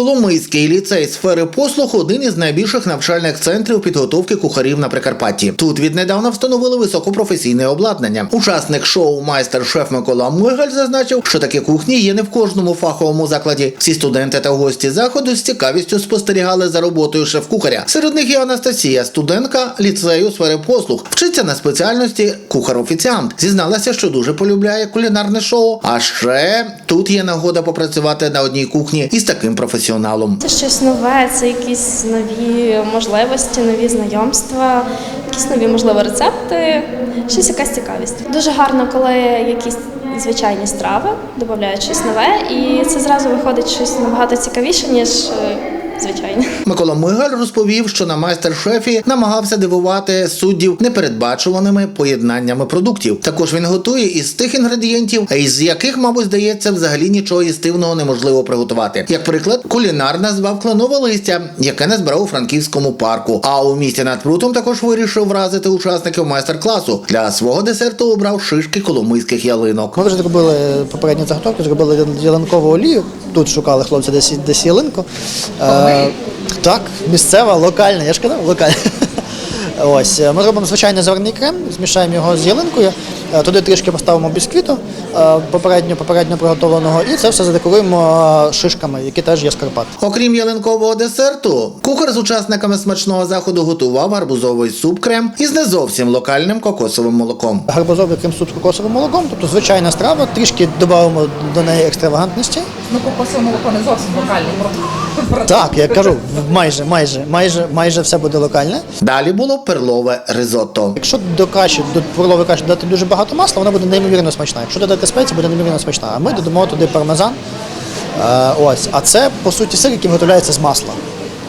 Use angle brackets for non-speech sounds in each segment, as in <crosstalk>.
Коломийський ліцей сфери послуг один із найбільших навчальних центрів підготовки кухарів на Прикарпатті. Тут віднедавна встановили високопрофесійне обладнання. Учасник шоу майстер-шеф Микола Мигаль зазначив, що такі кухні є не в кожному фаховому закладі. Всі студенти та гості заходу з цікавістю спостерігали за роботою шеф-кухаря. Серед них і Анастасія, студентка ліцею сфери послуг, вчиться на спеціальності кухар-офіціант. Зізналася, що дуже полюбляє кулінарне шоу. А ще тут є нагода попрацювати на одній кухні із таким професіоналом. Це щось нове, це якісь нові можливості, нові знайомства, якісь нові, можливо, рецепти, щось якась цікавість. Дуже гарно, коли якісь звичайні страви додають щось нове, і це зразу виходить щось набагато цікавіше, ніж звичайне. Микола Мигаль розповів, що на майстер-шефі намагався дивувати суддів непередбачуваними поєднаннями продуктів. Також він готує із тих інгредієнтів, із яких, мабуть, здається, взагалі нічого їстивного неможливо приготувати. Як приклад, кулінар назвав кленове листя, яке не збирав у франківському парку. А у місті над прутом також вирішив вразити учасників майстер-класу. Для свого десерту обрав шишки коломийських ялинок. Ми вже зробили попередню заготовку, зробили ялинкову олію. Тут шукали хлопці десь, десь ялинку. Е, так, місцева, локальна, я ж казав, локальна. <laughs> Ось, е, ми робимо звичайний заварний крем, змішаємо його з ялинкою, е, туди трішки поставимо бісквіту е, попередньо, попередньо приготовленого, і це все задекоруємо е, шишками, які теж є з Карпат. Окрім ялинкового десерту, кухар з учасниками смачного заходу готував гарбузовий суп-крем із не зовсім локальним кокосовим молоком. Гарбузовий крем суп з кокосовим молоком, тобто звичайна страва, трішки додаємо до неї екстравагантності. Ну, попросив молоко не зовсім локальний продукт. Так, я кажу, майже, майже, майже, майже все буде локальне. Далі було перлове ризотто. Якщо до каші, до перлової каші дати дуже багато масла, вона буде неймовірно смачна. Якщо додати спеції, буде неймовірно смачна. А ми додамо туди пармезан. Е, ось. А це, по суті, сир, який виготовляється з масла.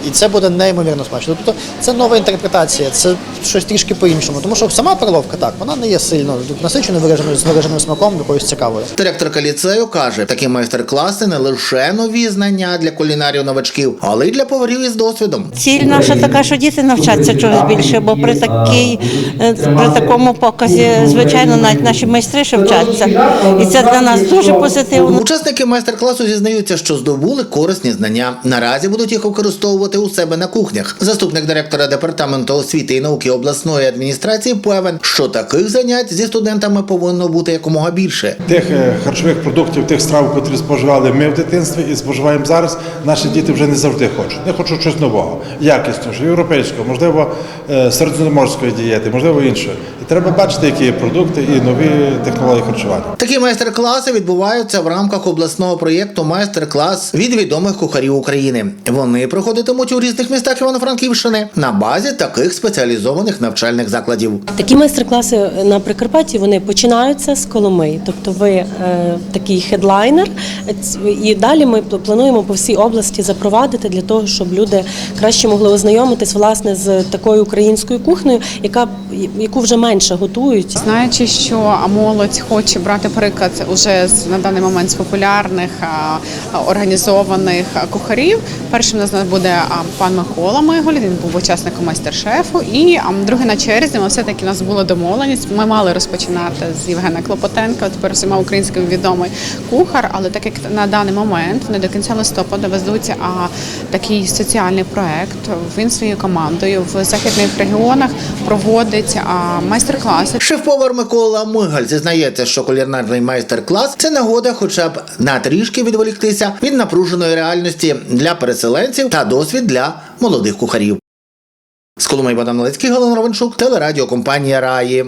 І це буде неймовірно смачно. Тобто це нова інтерпретація, це щось трішки по-іншому. Тому що сама перловка так, вона не є сильно насиченою вираженою з вираженим смаком, якоюсь цікавою. Директорка ліцею каже, такі майстер-класи не лише нові знання для кулінарів новачків, але й для поварів із досвідом. Ціль наша така, що діти навчаться чогось більше, бо при такій е, при такому показі, звичайно, навіть наші майстри ще вчаться. І це для нас дуже позитивно. Учасники майстер-класу зізнаються, що здобули корисні знання. Наразі будуть їх використовувати у себе на кухнях. Заступник директора департаменту освіти і науки обласної адміністрації певен, що таких занять зі студентами повинно бути якомога більше. Тих е, харчових продуктів, тих страв, котрі споживали ми в дитинстві і споживаємо зараз, наші діти вже не завжди хочуть. Не хочуть щось нового, якісного, європейського, можливо, е, середземноморської дієти, можливо, іншої. І треба бачити, які є продукти і нові технології харчування. Такі майстер-класи відбуваються в рамках обласного проєкту Майстер-клас від відомих кухарів України. Вони проходитимуть у різних містах Івано-Франківщини на базі таких спеціалізованих навчальних закладів. Такі майстер-класи на Прикарпатті вони починаються з Коломиї. Тобто ви е, такий хедлайнер, і далі ми плануємо по всій області запровадити для того, щоб люди краще могли ознайомитись власне з такою українською кухнею, яка яку вже менше готують. Знаючи, що молодь хоче брати приклад уже з на даний момент з популярних організованих кухарів. Першим у нас буде пан Микола Миголь, він був учасником майстер-шефу. І другий на черзі, ми все-таки у нас була домовленість. Ми мали розпочинати з Євгена Клопотенка, тепер всіма українським відомий кухар. Але так як на даний момент вони до кінця листопада везуться а, такий соціальний проект. Він своєю командою в західних регіонах проводить майстер-класи. Шеф-повар Микола Мигаль зізнається, що кулінарний майстер-клас це нагода, хоча б на трішки відволіктися від напруженої реальності для переселенців та досвід для молодих кухарів. З Коломиї Богдан Малецький, Галина Ровенчук, телерадіокомпанія Раї.